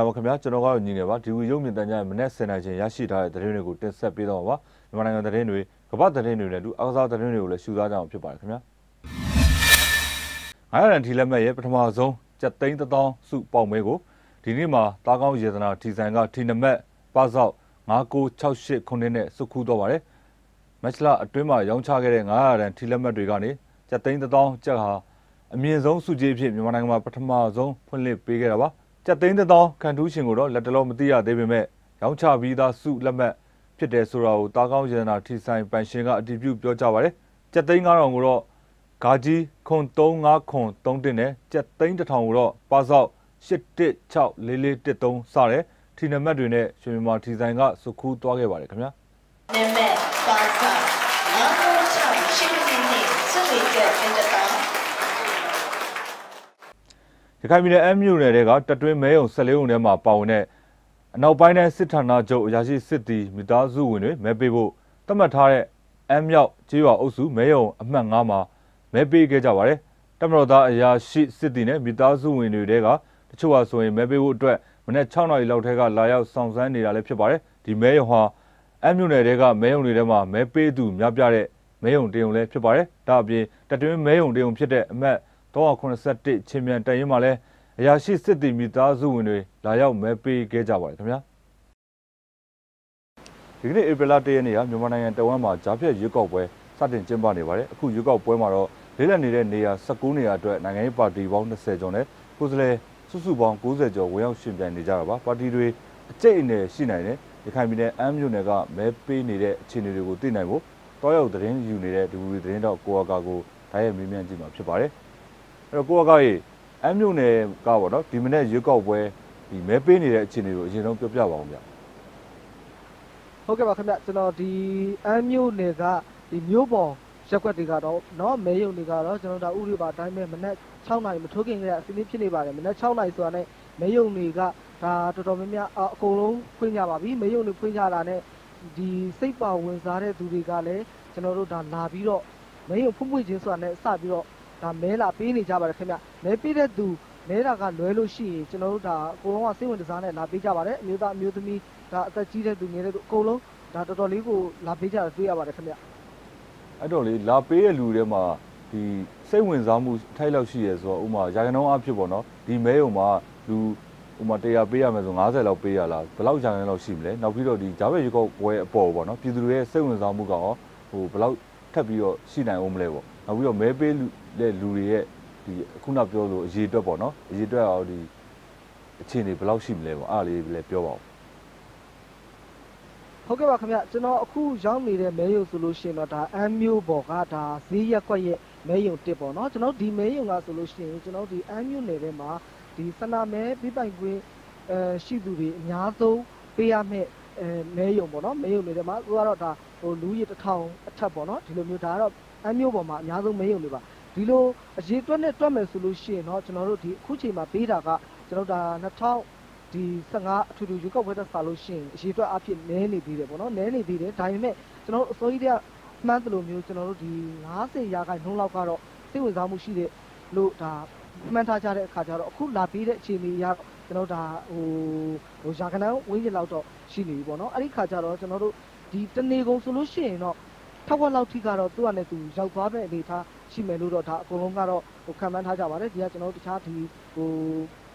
င်္ဂလာပါခင်ဗျာကျွန်တော်ကတော့ညီငယ်ပါဒီဝီရုပ်မြင်တန်ကြရဲ့မနေ့10နိုင်ချင်းရရှိထားတဲ့သတင်းတွေကိုတင်ဆက်ပေးတော့ပါမြန်မာနိုင်ငံသတင်းတွေကမ္ဘာသတင်းတွေနဲ့အတူအားကစားသတင်းတွေကိုလည်းရှုသားကြအောင်ဖြစ်ပါတယ်ခင်ဗျာ900ရန်ထီလက်မဲ့ရဲ့ပထမဆုံးကြက်သိန်း1000စုပေါင်မဲကိုဒီနေ့မှာတားကောင်းရေသနာထီဆိုင်ကထီနမက်ပစောက်9968ခုနှစ်နဲ့စုခူးတော့ပါတယ်မက်ချလာအတွင်းမှာရောင်းချခဲ့တဲ့900ရန်ထီလက်မဲ့တွေကနေကြက်သိန်း1000ကျက်ဟာအမြင့်ဆုံးစုကြည်အဖြစ်မြန်မာနိုင်ငံမှာပထမဆုံးဖွင့်လှစ်ပေးခဲ့တာပါ ကြက်သိန်းတစ်သောင်းခံထူးရှင်ကိုတော့လက်တလုံးမသိရသေးပေမဲ့ရောင်းချပြီးသားစုလက်မှတ်ဖြစ်တယ်ဆိုတာကိုတာကောင်းရတနာထီဆိုင်ပန်ရှင်ကအတည်ပြုပြောကြားပါတယ်ကြက်သိန်း9000ကိုတော့ဂါကြီးခွန်35ခွန်3တင်နဲ့ကြက်သိန်း1000ကိုတော့ပါဆောက်816443စတဲ့ထီနမတ်တွေနဲ့ရွှေမြန်မာထီဆိုင်ကစုခူးသွားခဲ့ပါတယ်ခင်ဗျာနံပါတ်ပါဆောက်996ရှစ်ခုနှစ်စုဝေကျက်တင်တောင်း ရခိုင်ပြည်နယ်အမြို့နယ်တွေကတတွင်းမဲယုံ14ုံထဲမှာပါဝင်တဲ့အနောက်ပိုင်းတိုင်းစစ်ဌာနချုပ်အရာရှိစစ်တီမိသားစုဝင်တွေမဲပေးဖို့သတ်မှတ်ထားတဲ့အမ်းမြောက်ကျေးရွာအုပ်စုမဲယုံအမှတ်9မှာမဲပေးခဲ့ကြပါတယ်။တမတော်သားအရာရှိစစ်တီနဲ့မိသားစုဝင်တွေကတချို့ဟာဆိုရင်မဲပေးဖို့အတွက်မနေ့6နာရီလောက်ထဲကလာရောက်ဆောင်စမ်းနေတာလည်းဖြစ်ပါတယ်။ဒီမဲယုံဟာအမ်းမြို့နယ်တွေကမဲယုံတွေထဲမှာမဲပေးသူများပြတဲ့မဲယုံတယုံလည်းဖြစ်ပါတယ်။ဒါအပြင်တတွင်းမဲယုံတယုံဖြစ်တဲ့အမှတ် 381ချင်းမြန်တရင်မှာလည်းအရာရှိစစ်တီမိသားစုဝင်တွေလာရောက်မဲပေးခဲ့ကြပါတယ်ခင်ဗျာဒီကနေ့ဧပြီလ1ရက်နေ့ကမြန်မာနိုင်ငံတဝမ်းမှာဂျားဖြတ်ရွေးကောက်ပွဲစတင်ကျင်းပနေပါတယ်အခုရွေးကောက်ပွဲမှာတော့လေးလက်နေတဲ့နေရာ19နေရာအတွက်နိုင်ငံရေးပါတီပေါင်း20ကျော်နဲ့ကိုယ်စားလှယ်စုစုပေါင်း90ကျော်ဝင်ရောက်ရှင်ပြိုင်နေကြတာပါပါတီတွေအကျိတ်အနေရှိနိုင်တယ်ရခိုင်ပြည်နယ်အမ်းမြို့နယ်ကမဲပေးနေတဲ့အခြေအနေတွေကိုသိနိုင်ဖို့တောရောက်သတင်းယူနေတဲ့ဒီဝီသတင်းတော့ကိုအကာကိုဓာတ်ရိုက်မေးမြန်းကြည့်မှာဖြစ်ပါတယ် အဲ့တော့ကိုအကာရေအမ်းမြို့နယ်ကပေါ့နော်ဒီမနေ့ရွေးကောက်ပွဲဒီမဲပေးနေတဲ့အခြေအနေကိုအရင်ဆုံးပြောပြပါအောင်ဗျဟုတ်ကဲ့ပါခင်ဗျကျွန်တော်ဒီအမ်းမြို့နယ်ကဒီမြို့ပေါ်ရက်ွက်တွေကတော့เนาะမဲယုံတွေကတော့ကျွန်တော်ဒါဥရိပါအတိုင်းပဲမနက်6နာရီမထိုးခင်ကလေးအစီအစဉ်ဖြစ်နေပါတယ်မနက်6နာရီဆိုတာနဲ့မဲယုံတွေကဒါတော်တော်များများအကုန်လုံးဖွင့်ကြပါပြီမဲယုံတွေဖွင့်ကြတာနဲ့ဒီစိတ်ပါဝင်စားတဲ့သူတွေကလည်းကျွန်တော်တို့ဒါလာပြီးတော့မဲယုံဖွင့်ဖွင့်ချင်းဆိုတာနဲ့စပြီးတော့ ဒါမဲလာပေးနေကြပါတယ်ခင်ဗျမဲပေးတဲ့သူမဲတာကလွဲလို့ရှိရင်ကျွန်တော်တို့ဒါအကုန်လုံးကစိတ်ဝင်စားနဲ့လာပေးကြပါတယ်အမျိုးသားအမျိုးသမီးဒါအသက်ကြီးတဲ့သူငယ်တဲ့သူအကုန်လုံးဒါတော်တော်လေးကိုလာပေးကြတာတွေ့ရပါတယ်ခင်ဗျအဲ့တော့လေလာပေးတဲ့လူတွေမှာဒီစိတ်ဝင်စားမှုထိုက်လောက်ရှိရဲဆိုတော့ဥမာရာခိုင်နှုန်းအဖြစ်ပေါ့နော်ဒီမဲုံမှာလူဥမာ100ပေးရမယ်ဆို90လောက်ပေးရလားဘယ်လောက်ရာခိုင်နှုန်းလောက်ရှိမလဲနောက်ပြီးတော့ဒီဂျာဘဲရေကောက်ဝဲအပေါ်ပေါ့နော်ပြည်သူတွေရဲ့စိတ်ဝင်စားမှုကရောဟိုဘယ်လောက် ထပ်ပြီးတော့ရှိနိုင်အောင်မလဲပေါ့နောက်ပြီးတော့မဲပေးတဲ့လူတွေရဲ့ဒီခုနပြောလို့အရေးအတွက်ပေါ့နော်အရေးအတွက်ရောဒီအခြေအနေဘယ်လောက်ရှိမလဲပေါ့အားလေးလည်းပြောပါဦးဟုတ်ကဲ့ပါခင်ဗျကျွန်တော်အခုရောက်နေတဲ့မဲယုံဆိုလို့ရှိရင်တော့ဒါအမ်းမျိုးပေါ်ကဒါဈေးရက်ကွက်ရဲ့မဲယုံတစ်ပေါ့နော်ကျွန်တော်ဒီမဲယုံကဆိုလို့ရှိရင်ကျွန်တော်ဒီအမ်းမျိုးနယ်ထဲမှာဒီစနာမဲပြပိုင်ခွင့်အဲရှိသူတွေအများဆုံးပေးရမယ့် အဲမဲယုံပေါ့နော်မဲယုံနယ်ထဲမှာသူကတော့ဒါဟိုလူကြီးတစ်ထောင်အထက်ပေါ့နော်ဒီလိုမျိုးဒါကတော့အမ်းမျိုးပေါ်မှာအများဆုံးမဲယုံတွေပါဒီလိုအရေးတွက်နဲ့တွက်မယ်ဆိုလို့ရှိရင်တော့ကျွန်တော်တို့ဒီအခုချိန်မှာပေးတာကကျွန်တော်ဒါ2000ဒီ15အထူးထူးရွေးကောက်ပွဲတက်စားလို့ရှိရင်အရေးတွက်အဖြစ်နည်းနေသေးတယ်ပေါ့နော်နည်းနေသေးတယ်ဒါပေမဲ့ကျွန်တော်တို့အစိုးရကမှန်းသလိုမျိုးကျွန်တော်တို့ဒီ90ရာခိုင်နှုန်းလောက်ကတော့စိတ်ဝင်စားမှုရှိတဲ့လို့ဒါမှန်းထားကြတဲ့အခါကျတော့အခုလာပြီးတဲ့အခြေအနေအရကျွန်တော်ဒါဟိုဟိုရာခဏဝင်းကျင်လောက်တော့ ရှိနေပြီပေါ့နော်အဲ့ဒီခါကျတော့ကျွန်တော်တို့ဒီတနေကုန်ဆိုလို့ရှိရင်တော့ထောက်ဝက်လောက်ထိကတော့သူ့အနေနဲ့သူရောက်သွားတဲ့အနေထားရှိမယ်လို့တော့ဒါအကုန်လုံးကတော့ဟိုခံမှန်းထားကြပါတယ်ဒီကကျွန်တော်တို့တခြားဒီဟို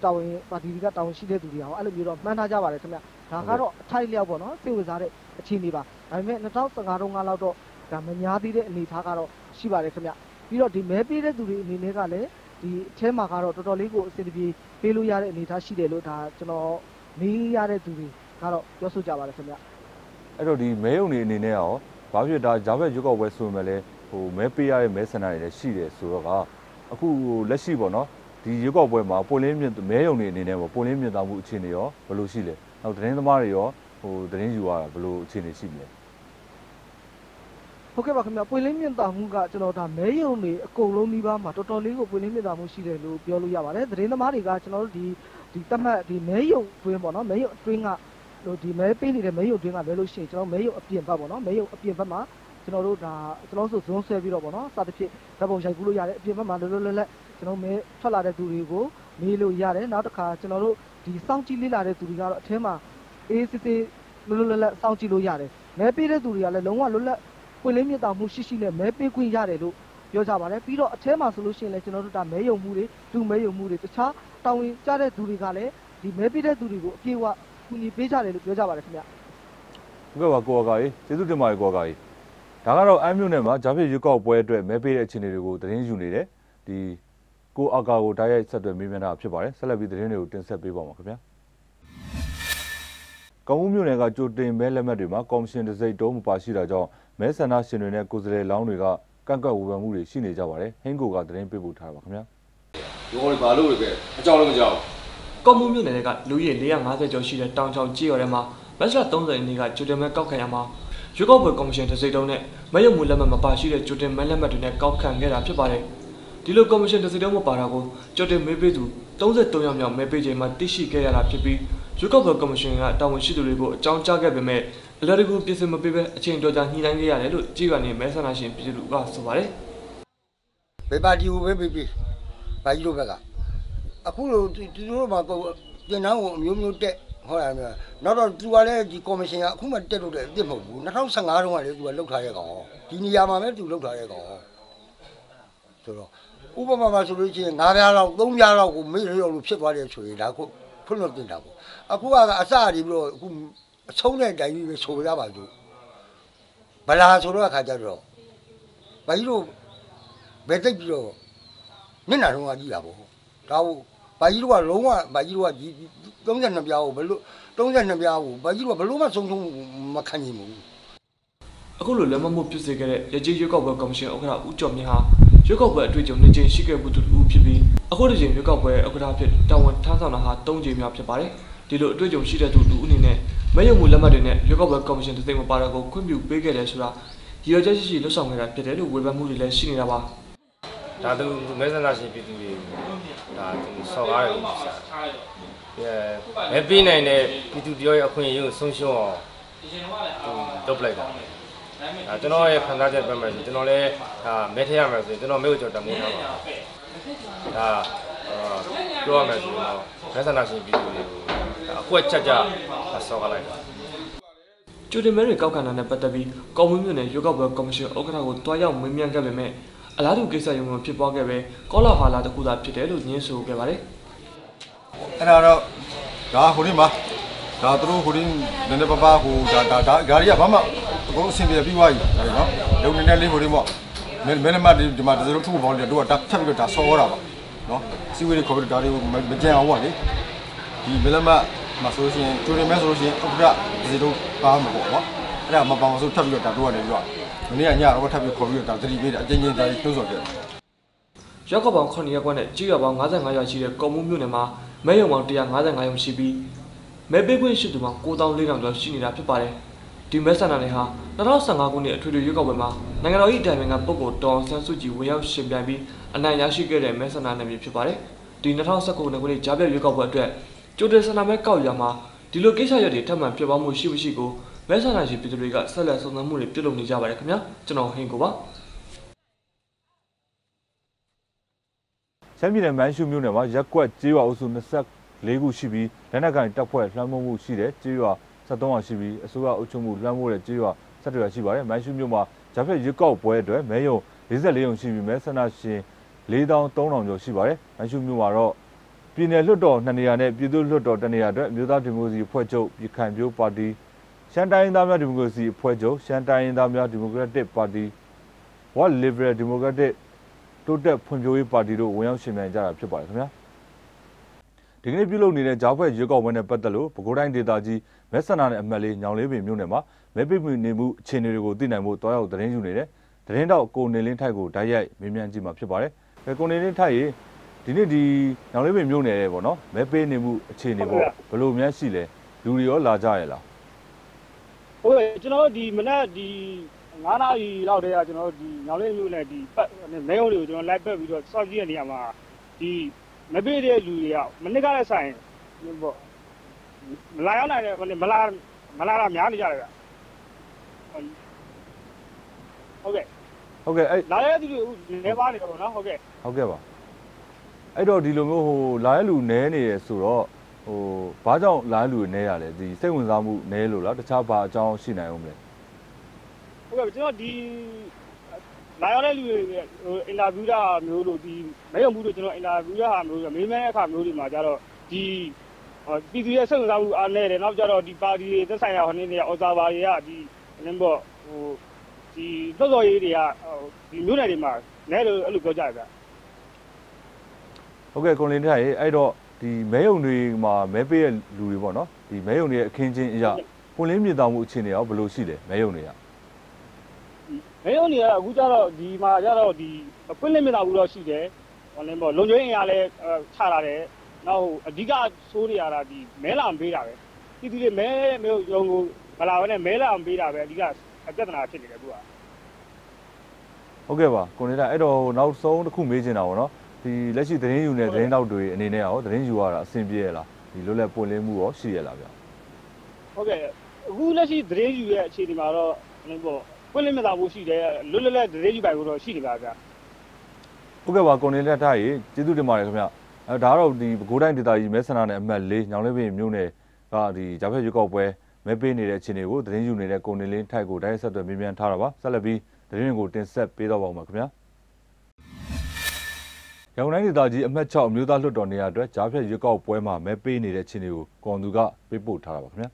တာဝန်ပါတီတွေကတာဝန်ရှိတဲ့သူတွေအောင်အဲ့လိုမျိုးတော့မှန်းထားကြပါတယ်ခင်ဗျဒါကတော့အထိုက်လျောက်ပေါ့နော်စိတ်ဝင်စားတဲ့အခြေအနေပါဒါပေမဲ့2015တုန်းကလောက်တော့ဒါမများသေးတဲ့အနေထားကတော့ရှိပါတယ်ခင်ဗျပြီးတော့ဒီမဲပေးတဲ့သူတွေအနေနဲ့ကလည်းဒီအထဲမှာကတော့တော်တော်လေးကိုအဆင်ပြေပေးလို့ရတဲ့အနေထားရှိတယ်လို့ဒါကျွန်တော်မေးရတဲ့သူတွေ ကတော့ပြောဆိုကြပါတယ်ခင်ဗျအဲ့တော့ဒီမဲုံတွေအနေနဲ့ရောဘာဖြစ်ဒါဂျာဘက်ရွက်ကောက်ပွဲဆိုရင်လည်းဟိုမဲပေးရတဲ့မဲဆန္ဒတွေလည်းရှိတယ်ဆိုတော့ကအခုလက်ရှိပေါ့နော်ဒီရွက်ကောက်ပွဲမှာပွင့်လင်းမြင့်မဲယုံတွေအနေနဲ့ပေါ့ပွင့်လင်းမြင့်သားမှုအခြေအနေရောဘယ်လိုရှိလဲနောက်သတင်းသမားတွေရောဟိုသတင်းယူရတာဘယ်လိုအခြေအနေရှိမလဲဟုတ်ကဲ့ပါခင်ဗျပွင့်လင်းမြင့်တာမှုကကျွန်တော်ဒါမဲယုံတွေအကုန်လုံးဒီပါမှာတော်တော်လေးကိုပွင့်လင်းမြင့်တာမှုရှိတယ်လို့ပြောလို့ရပါတယ်သတင်းသမားတွေကကျွန်တော်တို့ဒီဒီတမတ်ဒီမဲယုံတွင်းပေါ့နော်မဲယုံအတွင်းက ဟိုဒီမဲပေးနေတဲ့မဲယုံတွင်းကလဲလို့ရှိရင်ကျွန်တော်မဲယုံအပြင်ဘက်ပေါ့နော်မဲယုံအပြင်ဘက်မှာကျွန်တော်တို့ဒါကျွန်တော်ဆိုဇွန်းဆွဲပြီးတော့ပေါ့နော်စသဖြင့်ဓာတ်ပုံရိုက်ကူးလို့ရတယ်အပြင်ဘက်မှာလွတ်လွတ်လပ်လပ်ကျွန်တော်မဲထွက်လာတဲ့သူတွေကိုမေးလို့ရတယ်နောက်တစ်ခါကျွန်တော်တို့ဒီစောင့်ကြည့်လေ့လာတဲ့သူတွေကတော့အထဲမှာအေးစစ်စစ်လွတ်လွတ်လပ်လပ်စောင့်ကြည့်လို့ရတယ်မဲပေးတဲ့သူတွေကလည်းလုံးဝလွတ်လပ်ပွင့်လင်းမြတ်တာမှုရှိရှိနဲ့မဲပေးခွင့်ရတယ်လို့ပြောကြပါတယ်ပြီးတော့အထဲမှာဆိုလို့ရှိရင်လည်းကျွန်တော်တို့ဒါမဲယုံမှုတွေလူမဲယုံမှုတွေတခြားတာဝန်ကျတဲ့သူတွေကလည်းဒီမဲပေးတဲ့သူတွေကိုအပြည့်အဝ ကူညီပေးကြတယ်လို့ပြောကြပါတယ်ခင်ဗျဟုတ်ကဲ့ပါကိုအကာကြီးကျေးဇူးတင်ပါတယ်ကိုအကာကြီးဒါကတော့အမ်းမြို့နယ်မှာဂျာဖြစ်ရွေးကောက်ပွဲအတွက်မဲပေးတဲ့အခြေအနေတွေကိုသတင်းယူနေတယ်ဒီကိုအကာကိုတိုက်ရိုက်ဆက်သွယ်မေးမြန်းတာဖြစ်ပါတယ်ဆက်လက်ပြီးသတင်းတွေကိုတင်ဆက်ပေးပါမှာခင်ဗျာကောင်းဦးမြို့နယ်ကကြိုတင်မဲလက်မှတ်တွေမှာကော်မရှင်တစိမ့်တုံးမပါရှိတာကြောင့်မဲဆန္ဒရှင်တွေနဲ့ကိုယ်စားလှယ်လောင်းတွေကကန့်ကွက်ဝေဖန်မှုတွေရှိနေကြပါတယ်ဟင်းကိုကသတင်းပေးပို့ထားပါခင်ဗျာဒီကောင်တွေဘာလို့လဲပဲအကြောင်းလည်းမကြောက် ကော်မှုမြို့နယ်ကလူရည်450ကျော်ရှိတဲ့တောင်ချောင်ကြေးရွာထဲမှာမက်စလာ30ရက်နေ့ကဂျူတင်မဲကောက်ခံရမှာရွေးကောက်ပွဲကော်မရှင်တစ်စိတ်တုံးနဲ့မဲရုံမူလက်မှတ်မပါရှိတဲ့ဂျူတင်မဲလက်မှတ်တွေနဲ့ကောက်ခံခဲ့တာဖြစ်ပါတယ်ဒီလိုကော်မရှင်တစ်စိတ်တုံးမပါတာကိုဂျူတင်မဲပေးသူ33ယောက်မြောက်မဲပေးချိန်မှာသိရှိခဲ့ရတာဖြစ်ပြီးရွေးကောက်ပွဲကော်မရှင်ကတာဝန်ရှိသူတွေကိုအကြောင်းကြားခဲ့ပေမဲ့အလရီကူပြင်ဆင်မပေးဘဲအချိန်တော်ကြာညှိနှိုင်းခဲ့ရတယ်လို့ကြေးရွာနေမဲဆန္ဒရှင်ပြည်သူကဆိုပါတယ်ဘယ်ပါတီကိုပဲပြီးပြီးဘာကြီးတို့ဘက်က အခုလိုသူသူတို့မှတော့တင်နှောင်းကိုအမျိုးမျိုးတက်ဟောရမယ်နောက်တော့သူကလည်းဒီကော်မရှင်ကအခုမှတက်လို့တဲ့အစ်စ်မဟုတ်ဘူး2015တုန်းကလည်းသူကလှုပ်ထားတဲ့ကောင်ဒီနေရာမှာပဲသူလှုပ်ထားတဲ့ကောင်ဆိုတော့ဥပမာမှာဆိုလို့ရှိရင်9ပြားလောက်3ပြားလောက်ကိုမေ့ရအောင်လို့ဖြစ်သွားတယ်ဆိုရင်ဒါခုဖွင့်လို့တင်တာပေါ့အခုကအစရီပြီးတော့အခုအဆုံးတဲ့အတိုင်းကြီးပဲဆိုရပါလို့ဗလာဆိုတော့အခါကျတော့ဘာကြီးတို့ဘယ်တိတ်ပြီးတော့မျက်နှာတော့ကကြည့်တာပေါ့ဒါဟုတ် ဘာကြီးတို့ကလုံးဝဘာကြီးတို့ကဒီ32ပြားကိုဘယ်လို32ပြားကိုဘာကြီးတို့ကဘယ်လိုမှဆုံးဆုံးမခံနိုင်ဘူးအခုလိုလက်မမှုပြုစေခဲ့တဲ့ရကြီးရွေးကောက်ပွဲကော်မရှင်ဥက္ကဋ္ဌဦးကျော်မြင့်ဟာရွေးကောက်ပွဲအတွေ့အကြုံနှစ်ကြိမ်ရှိခဲ့မှုတူတူဖြစ်ပြီးအခုဒီချိန်ရွေးကောက်ပွဲဥက္ကဋ္ဌဖြစ်တာဝန်ထမ်းဆောင်တာဟာ၃ကြိမ်မြောက်ဖြစ်ပါတယ်ဒီလိုအတွေ့အကြုံရှိတဲ့သူတူအနေနဲ့မဲရုံမှုလက်မှတ်တွေနဲ့ရွေးကောက်ပွဲကော်မရှင်တစ်သိမ်းမပါတော့ကိုခွင့်ပြုပေးခဲ့တယ်ဆိုတာရည်ရွယ်ချက်ရှိရှိလှုပ်ဆောင်ခဲ့တာဖြစ်တယ်လို့ဝေဖန်မှုတွေလည်းရှိနေတာပါ ဒါသူမဲဆန္ဒရှင်ပြည်သူတွေဒါသူစော်ကားတယ်လို့ပြောတယ်။အဲမဲပေးနိုင်တဲ့ပြည်သူတယောက်ရဲ့အခွင့်အရေးကိုဆုံးရှုံးအောင်သူလုပ်ပလိုက်တာ။ဒါကျွန်တော်ရဲ့ခံစားချက်ပဲမယ်ဆိုကျွန်တော်လည်းဒါမဲထည့်ရမယ်ဆိုရင်ကျွန်တော်မဲကိုကြော်တမိုးထားပါဒါအာပြောရမယ်ဆိုတော့မဲဆန္ဒရှင်ပြည်သူတွေကိုဒါအကွက်ချက်ချက်ဆော်ကားလိုက်တာကျူတင်မဲတွေကောက်ခံတာနဲ့ပတ်သက်ပြီးကော်မွန်မြို့နယ်ရွေးကောက်ပွဲကော်မရှင်ဥက္ကဋ္ဌကိုတွားရောက်မေးမြန်းခဲ့ပေမဲ့ အလားတူကိစ္စရုံမှာဖြစ်ပွားခဲ့ပဲကောလာဟာလာတစ်ခုသာဖြစ်တယ်လို့ညင်းဆိုခဲ့ပါတယ်အဲ့ဒါတော့ဒါဟိုဒီမှာဒါသူတို့ဟိုဒီနည်းနည်းပါးပါးဟိုဒါဒါဒါဂါရီကဘာမှအကုန်အဆင်ပြေပြီးသွားပြီဒါနော်လုံနေနေလေးဟိုဒီပေါ့မင်းမင်းမဒီမှာတို့ထုပေါ့လေတို့ကတက်ထပ်ပြီးတော့ဒါဆော်ရတာပါနော်စီဝေးတွေခေါ်ပြီးဒါတွေကိုမကြံအောင်ပေါ့လေဒီမလမမဆိုရှင်ကျိုးနေမဲဆိုလို့ရှိရင်ဥပဒဒီတို့ပါမှာပေါ့နော်အဲ့ဒါမပါမဆိုထပ်ပြီးတော့ဒါတို့ကနေပြီးတော့ မနေ့ကညတော့ထပ်ပြီးခေါ်ပြီးတော့ဒါသတိပေးတာအချင်းချင်းဒါကြီးနှုတ်ဆော်ခဲ့တယ်ရောက်ကောက်ပေါင်း9ရက်ကွက်နဲ့ကြေးရွာပေါင်း55ရွာရှိတဲ့ကော်မွန်မြို့နယ်မှာမဲရုံပေါင်း155ရုံရှိပြီးမဲပေးခွင့်ရှိသူပေါင်း9400ကျော်ရှိနေတာဖြစ်ပါတယ်ဒီမဲဆန္ဒနယ်ဟာ2015ခုနှစ်အထွေထွေရွေးကောက်ပွဲမှာနိုင်ငံတော်၏အတိုင်ပင်ခံပုဂ္ဂိုလ်ဒေါ်အောင်ဆန်းစုကြည်ဝင်ရောက်ရှင်ပြိုင်ပြီးအနိုင်ရရှိခဲ့တဲ့မဲဆန္ဒနယ်မြေဖြစ်ပါတယ်ဒီ2019ခုနှစ်ကြားပြည့်ရွေးကောက်ပွဲအတွက်ကြိုတင်ဆန္ဒမဲကောက်ရမှာဒီလိုကိစ္စရပ်တွေထပ်မံဖြစ်ပွားမှုရှိမရှိကို မဲဆန္ဒရှင်ပြည်သူတွေကဆက်လက်စုံစမ်းမှုတွေပြုလုပ်နေကြပါတယ်ခင်ဗျာကျွန်တော်ဟင်ကိုပါရှမ်းပြည်နယ်မန်းရှုမြို့နယ်မှာရက်ကွက်ကြေးရွာအုပ်စု24ခုရှိပြီးလက်နက်ကင်တပ်ဖွဲ့လွှမ်းမိုးမှုရှိတဲ့ကြေးရွာ73ရွာရှိပြီးအစိုးရအုပ်ချုပ်မှုလွှမ်းမိုးတဲ့ကြေးရွာ17ရွာရှိပါတယ်မန်းရှုမြို့မှာဂျာဖက်ရွက်ကောက်ပွဲအတွက်မဲယုံ44ရုံရှိပြီးမဲဆန္ဒရှင်4300ကျော်ရှိပါတယ်မန်းရှုမြို့မှာတော့ပြည်နယ်လွှတ်တော်2နေရာနဲ့ပြည်သူ့လွှတ်တော်1နေရာအတွက်မြို့သားဒီမိုကရေစီအဖွဲ့ချုပ်ပြည်ခိုင်ပြိုးပါတီ ရှမ်းတိုင်းရင်းသားများဒီမိုကရေစီအဖွဲ့ချုပ်ရှမ်းတိုင်းရင်းသားများဒီမိုကရက်တစ်ပါတီ What Liberal Democratic တိုးတက်ဖွံ့ဖြိုးရေးပါတီတို့ဝင်ရောက်ရှင်ပြိုင်ကြတာဖြစ်ပါတယ်ခင်ဗျာဒီကနေ့ပြုလုပ်နေတဲ့ဂျားဖွဲ့ရွေးကောက်ပွဲနဲ့ပတ်သက်လို့ပဲခူးတိုင်းဒေသကြီးမဲဆန္ဒနယ်အမတ်လေးညောင်လေးပင်မြို့နယ်မှာမဲပိတ်မှုနေမှုအခြေအနေတွေကိုသိနိုင်ဖို့တွားရောက်သတင်းယူနေတဲ့သတင်းတော့ကိုနေလင်းထိုက်ကိုဓာတ်ရိုက်မေးမြန်းကြည့်မှာဖြစ်ပါတယ်။ဘယ်ကိုနေလင်းထိုက်ရေဒီနေ့ဒီညောင်လေးပင်မြို့နယ်ရဲ့ပေါ့နော်မဲပေးနေမှုအခြေအနေပေါ့ဘယ်လိုများရှိလဲလူတွေရောလာကြရလား ဟုတ်ကဲ့ကျွန်တော်တို့ဒီမနက်ဒီ9နာရီလောက်တည်းကကျွန်တော်တို့ဒီညောင်လေးမျိုးနဲ့ဒီပတ်မဲဟုတ်တွေကိုကျွန်တော်လိုက်ပတ်ပြီးတော့စောင့်ကြည့်တဲ့နေရာမှာဒီမပေးတဲ့လူတွေကမနစ်ကလည်းဆိုင်ပေါ့မလာရောက်နိုင်တဲ့မလာမလာတာများနေကြတယ်ဗျဟုတ်ကဲ့ဟုတ်ကဲ့အဲ့လာတဲ့သူတွေနေပါနေတော့နော်ဟုတ်ကဲ့ဟုတ်ကဲ့ပါအဲ့တော့ဒီလိုမျိုးဟိုလာရလူနဲနေရဆိုတော့ ဟိုဘာကြောင့်လိုင်းလူတွေနဲရလဲဒီစိတ်ဝင်စားမှုနဲလို့လားတခြားဘာအကြောင်းရှိနိုင်အောင်မလဲဟုတ်ကဲ့ကျွန်တော်ဒီလာရောက်တဲ့လူတွေဟိုအင်တာဗျူးတာမျိုးလို့ဒီမဲရုံမှုတို့ကျွန်တော်အင်တာဗျူးတာမျိုးဆိုမေးမြန်းတဲ့အခါမျိုးတွေမှာကျတော့ဒီပြည်သူရဲ့စိတ်ဝင်စားမှုအားနည်းတယ်နောက်ကျတော့ဒီပါတီတွေသက်ဆိုင်ရာဟိုနေ့နေအော်ဇာဘာတွေကဒီနင်းပေါ့ဟိုဒီသော့စော်ရေးတွေကဒီမျိုးနယ်တွေမှာနဲလို့အဲ့လိုပြောကြတယ်ဗျဟုတ်ကဲ့ကွန်လင်းတဲ့ရေအဲ့တော့ ဒီမဲယုံတွေမှာမဲပေးတဲ့လူတွေပေါ့နော်ဒီမဲယုံတွေရဲ့အခင်းချင်းအရာကွန်လင်းမြေတောင်မှုအခြေအနေရောဘယ်လိုရှိလဲမဲယုံတွေကမဲရုံတွေကအခုကျတော့ဒီမှာကျတော့ဒီပွင့်လင်းမြင်တာဘူးတော့ရှိတယ်ဟိုလည်းပေါ့လုံခြုံရေးအရာလည်းချလာတယ်နောက်အဓိကဆိုးနေရတာဒီမဲလာမပေးတာပဲပြည်သူတွေမဲမဲရုံကိုမလာဘဲနဲ့မဲလာမပေးတာပဲအဓိကအပြဿနာဖြစ်နေတယ်အခုကဟုတ်ကဲ့ပါကွန်လင်းတဲ့အဲ့တော့နောက်ဆုံးတစ်ခုမေးချင်တာပေါ့နော် ဒီလက်ရှိသတင်းယူနေသတင်းတောက်တွေအနေနဲ့ရောသတင်းယူရတာအဆင်ပြေရလားဒီလွတ်လပ်ပွင့်လင်းမှုရောရှိရလားဗျဟုတ်ကဲ့အခုလက်ရှိသတင်းယူရဲ့အခြေအနေမှာတော့ဟိုပေါ့ပွင့်လင်းမြင်တာဘူးရှိတယ်လွတ်လပ်လပ်သတင်းယူပိုင်လို့တော့ရှိနေပါဗျာဟုတ်ကဲ့ပါကွန်လင်းလက်ထားရေကျေးဇူးတင်ပါတယ်ခင်ဗျအဲဒါကတော့ဒီပဲခူးတိုင်းဒေသကြီးမဲဆန္ဒနယ်အမှတ်၄ညောင်လေးပင်မြို့နယ်ကဒီဂျာဖက်ရွေးကောက်ပွဲမဲပေးနေတဲ့အခြေအနေကိုသတင်းယူနေတဲ့ကွန်လင်းလင်းထိုက်ကိုတိုင်းဆက်သွယ်မြင်းမြန်ထားတာပါဆက်လက်ပြီးသတင်းတွေကိုတင်ဆက်ပေးတော့ပါဦးမှာခင်ဗျာ ရောင်တိုင်းဒေသကြီးအမှတ်6အမျိုးသားလွှတ်တော်နေရာအတွက်ဂျာဖက်ရွေးကောက်ပွဲမှာမဲပေးနေတဲ့အခြေအနေကိုကွန်သူကပေးပို့ထားတာပါခင်ဗျာ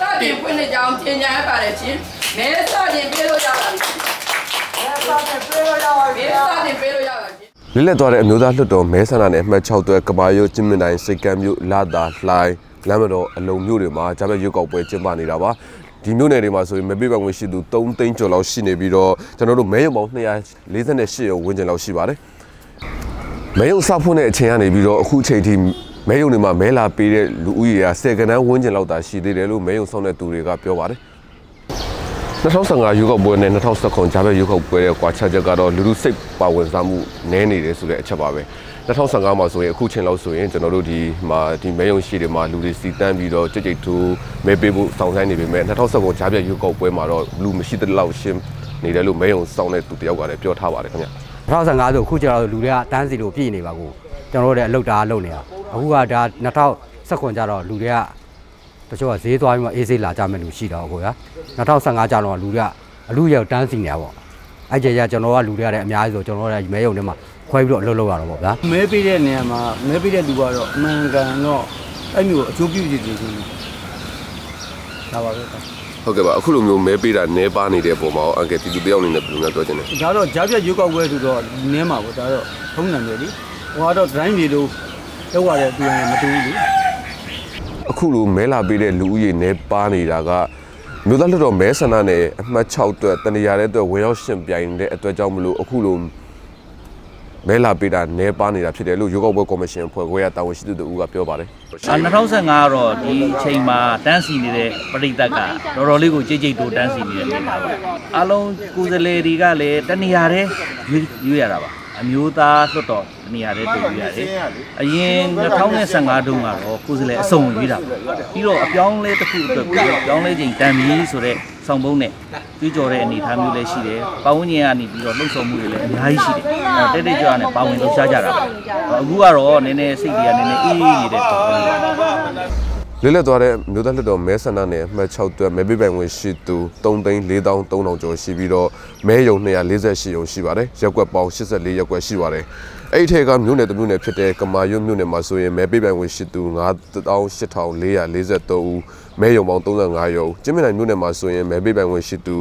စတင်ဖွင့်နေကြအောင်ပြင်ညာရပါတယ်ရှင်မဲစတင်ပေးလို့ရပါပြီမဲစတင်ပေးလို့ရပါပြီမဲစတင်ပေးလို့ရပါပြီလစ်လက်သွားတဲ့အမျိုးသားလွှတ်တော်မဲဆန္ဒနယ်အမှတ်6တွဲကမာရိုးကျင်းမင်တိုင်းစိတ်ကမ်းမြို့လာတာလှိုင်းလမ်းမတော်အလုံမြို့တွေမှာဂျာဘက်ရွက်ကောက်ပွဲကျင်းပနေတာပါဒီမြို့နယ်တွေမှာဆိုရင်မပေးပန်ဝင်ရှိသူ3သိန်းကျော်လောက်ရှိနေပြီးတော့ကျွန်တော်တို့မဲရုံပေါင်း248ရုံဝန်းကျင်လောက်ရှိပါတယ် မဲရုံစဖွင့်တဲ့အချိန်ကနေပြီးတော့အခုအချိန်ထိမဲရုံတွေမှာမဲလာပေးတဲ့လူဦးရေက10ကနန်းဝန်းကျင်လောက်သာရှိသေးတယ်လို့မဲရုံဆောင်တဲ့သူတွေကပြောပါတယ်2015ရွေးကောက်ပွဲနဲ့2019ဂျာဘက်ရွေးကောက်ပွဲရဲ့ကွာခြားချက်ကတော့လူလူစိတ်ပါဝင်စားမှုနည်းနေတယ်ဆိုတဲ့အချက်ပါပဲ2015မှာဆိုရင်အခုချိန်လောက်ဆိုရင်ကျွန်တော်တို့ဒီမှာဒီမဲယုံရှိတွေမှာလူတွေစီတန်းပြီးတော့ကြိတ်ကြိတ်ထိုးမဲပေးဖို့စောင့်ဆိုင်နေပေမဲ့2019ဂျာဘက်ရွေးကောက်ပွဲမှာတော့လူမရှိတဲ့လောက်ရှင်းနေတယ်လို့မဲယုံစောင့်တဲ့သူတယောက်ကလည်းပြောထားပါတယ်ခင်ဗျ 2015ဆိုခုကျတော့လူတွေကတန်းစီလို့ပြည့်နေပါကိုကျွန်တော်တို့လည်းအလုပ်တာလုပ်နေတာအခုကဒါ2019ကျတော့လူတွေကတချို့ကဈေးသွားပြီးမှအေးဆေးလာကြမယ်လူရှိတော့ကိုရ2015ကျတော့လူတွေကအလူရောက်တန်းစီနေတာပေါ့အဲ့ကြကြကျွန်တော်ကလူတွေကလည်းအများကြီးဆိုကျွန်တော်တို့မဲယုံထဲမှာခွဲပြီးတော့အလုပ်လုပ်ရတော့ပေါ့ဗျာမဲပေးတဲ့နေရာမှာမဲပေးတဲ့လူကတော့အမှန်ကန်တော့အဲ့မျိုးအကျိုးပြုကြည့်ကြည့်ချင်းဒါပါပဲ ဟုတ်ကဲ့ပါအခုလိုမျိုးမဲပေးတာနဲပါနေတဲ့ပုံမှာအန်ကယ်ပြည်သူတယောက်အနေနဲ့ဘယ်လိုများပြောချင်လဲဒါတော့ကြားပြတ်ရွေးကောက်ပွဲဆိုတော့နင်းမှာပေါ့ဒါတော့ထုံးနံတယ်လीဟိုကတော့ drive တွေလို့လောက်ရတဲ့သူရင်မတူဘူးလीအခုလိုမဲလာပေးတဲ့လူဦးရေနဲပါနေတာကမြို့သားလွှတ်တော်မဲဆန္ဒနယ်အမှတ်6အတွက်တနေရာတဲ့အတွက်ဝင်ရောက်ရှင်ပြိုင်တဲ့အတွက်ကြောင့်မလို့အခုလို မဲလာပေးတာနဲပါနေတာဖြစ်တယ်လို့ရွေးကောက်ပွဲကော်မရှင်ဖွဲ့ခွဲရတာဝန်ရှိသူတို့ကပြောပါတယ်2015ကတော့ဒီအချိန်မှာတန်းစီနေတဲ့ပရိသတ်ကတော်တော်လေးကိုကြိတ်ကြိတ်တိုးတန်းစီနေတဲ့အနေထားပါအားလုံးကိုယ်စားလှယ်တွေကလည်းတနေရာတည်းရွေးရွေးရတာပါအမျိုးသားလွှတ်တော်တနေရာတည်းတူရွေးရတယ်အရင်2015တုန်းကတော့ကိုယ်စားလှယ်အစုံရွေးတာပါပြီးတော့အပြောင်းလဲတစ်ခုအတွက်ပြီးတော့ပြောင်းလဲချိန်တန်ပြီးဆိုတဲ့ ဆောင်ပုံးနဲ့ကြွေးကြော်တဲ့အနေအထားမျိုးလည်းရှိတယ်။ပတ်ဝန်းကျင်ကနေပြီးတော့လှုပ်ဆောင်မှုတွေလည်းအများကြီးရှိတယ်။အဲတက်တက်ကြွနဲ့ပါဝင်လှုပ်ရှားကြတာပါ။အခုကတော့နည်းနည်းစိတ်တွေကနည်းနည်းအေးအေးနေတဲ့ပုံစံပါ။လွတ်လပ်သွားတဲ့မြို့သားလွှတ်တော်မဲဆန္ဒနယ်အမှတ်6အတွက်မဲပေးပိုင်ဝင်ရှိသူ3သိန်း4300ကျော်ရှိပြီးတော့မဲယုံ248ယုံရှိပါတယ်ရက်ကွက်ပေါင်း84ရက်ကွက်ရှိပါတယ်အဲ့ဒီထက်ကမြို့နယ်တစ်မြို့နယ်ဖြစ်တဲ့ကမာရွတ်မြို့နယ်မှာဆိုရင်မဲပေးပိုင်ဝင်ရှိသူ98,443ဦး မဲယုံပေါင်း35ယုံကျင်းမြနိုင်မြို့နယ်မှာဆိုရင်မဲပေးပိုင်ဝင်ရှိသူ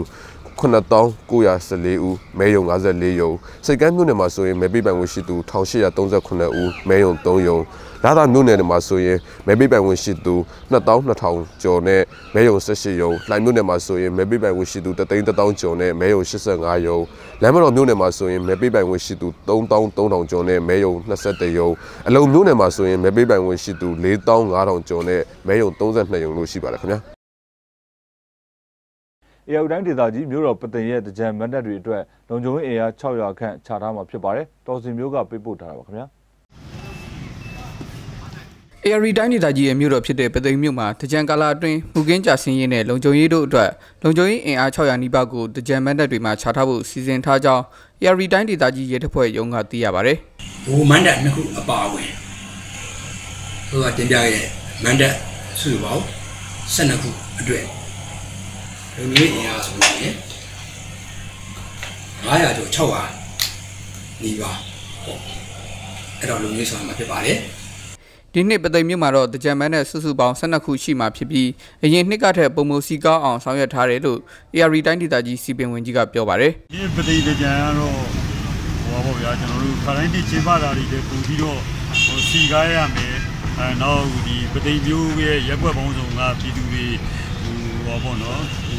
9914ဦးမဲယုံ54ယုံစိတ်ကမ်းမြို့နယ်မှာဆိုရင်မဲပေးပိုင်ဝင်ရှိသူ1838ဦးမဲယုံ3ယုံလာသာမြို့နယ်တွေမှာဆိုရင်မဲပေးပိုင်ဝင်ရှိသူ2200ကျော်နဲ့မဲယုံ18ယုံလှိုင်မြို့နယ်မှာဆိုရင်မဲပေးပိုင်ဝင်ရှိသူ31000ကျော်နဲ့မဲယုံ85ယုံလမ်းမတော်မြို့နယ်မှာဆိုရင်မဲပေးပိုင်ဝင်ရှိသူ3300ကျော်နဲ့မဲယုံ21ယုံအလုံမြို့နယ်မှာဆိုရင်မဲပေးပိုင်ဝင်ရှိသူ4500ကျော်နဲ့မဲယုံ32ယုံလို့ရှိပါတယ်ခင်ဗျာ အေရောက်တိုင်းဒေသကြီးမြို့တော်ပသိမ်ရဲ့တကြံမတ်တပ်တွေအတွက်လုံခြုံရေးအင်အား600ခန့်ချထားမှာဖြစ်ပါတယ်တော်စင်မျိုးကပေးပို့ထားတာပါခင်ဗျာ ARI တိုင်းဒေသကြီးရဲ့မြို့တော်ဖြစ်တဲ့ပသိမ်မြို့မှာတကြံကာလာအတွင်းမှုကင်းကြဆင်းရေးနဲ့လုံခြုံရေးတို့အတွက်လုံခြုံရေးအင်အား600နီးပါးကိုတကြံမတ်တပ်တွေမှာခြားထားဖို့စီစဉ်ထားကြောင်း ARI တိုင်းဒေသကြီးရဲတပ်ဖွဲ့ရုံးကသိရပါဗျ။ဘိုးမန္တနှစ်ခုအပါအဝင်ဟိုကတင်ပြခဲ့တဲ့မန်တက်စုစုပေါင်း12ခုအတွက် လုံငွေအင်အားဆိုရင်900ကျော်600နီးပါးပေါ့အဲ့တော့လုံငွေဆောင်မှာဖြစ်ပါတယ်ဒီနှစ်ပသိမ်မြို့မှာတော့တကြံမန်းနဲ့စုစုပေါင်း12ခုရှိမှဖြစ်ပြီးအရင်နှစ်ကထက်ပုံမစီကောင်းအောင်ဆောင်ရွက်ထားတယ်လို့ AR တိုင်းဒေသကြီးစီပင်ဝင်ကြီးကပြောပါတယ်ဒီပတိတကြံကတော့ဟိုပါပေါ့ဗျာကျွန်တော်တို့ခရိုင်းတိချင်းပါတာတွေလည်းပုံပြီးတော့ဟိုစီကားရမယ်အဲနောက်ဒီပတိမျိုးရဲ့ရက်ွက်ပေါင်းစုံကပြည်သူတွေဟိုပါပေါ့နော်ဟို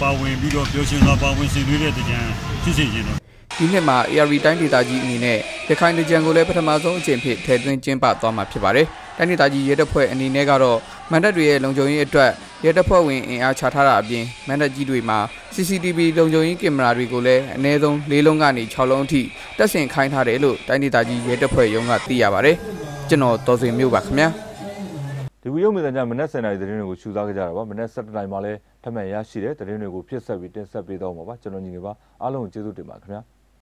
ပါဝင်ပြီးတော့ပြောရှင်စွာပါဝင်ဆင်နွှဲတဲ့တကြံဖြစ်စေခြင်းတော့ဒီနှစ်မှာ AR တိုင်းဒေသကြီးအနေနဲ့ရခိုင်တကြံကိုလည်းပထမဆုံးအကြိမ်ဖြစ်ထည့်သွင်းကျင်းပသွားမှာဖြစ်ပါတယ်။တိုင်းဒေသကြီးရဲတပ်ဖွဲ့အနေနဲ့ကတော့မန်တပ်တွေရဲ့လုံခြုံရေးအတွက်ရဲတပ်ဖွဲ့ဝင်အင်အားချထားတာအပြင်မန်တပ်ကြီးတွေမှာ CCTV လုံခြုံရေးကင်မရာတွေကိုလည်းအနည်းဆုံး၄လုံးကနေ6လုံးအထိတက်ဆင်ခိုင်းထားတယ်လို့တိုင်းဒေသကြီးရဲတပ်ဖွဲ့ရုံးကသိရပါတယ်။ကျွန်တော်တော်စင်မြို့ပါခင်ဗျာ။ဒီဝီရုပ်မြင်သံကြားမနက်7:00နာရီသတင်းတွေကိုရှုစားကြကြတာပါမနက်7:00နာရီမှာလည်း ထပ်မံရရှိတဲ့သတင်းတွေကိုဖြစ်ဆက်ပြီးတင်ဆက်ပေးတော့မှာပါကျွန်တော်ညီငယ်ပါအားလုံးကိုကျေးဇူးတင်ပါခင်ဗျာ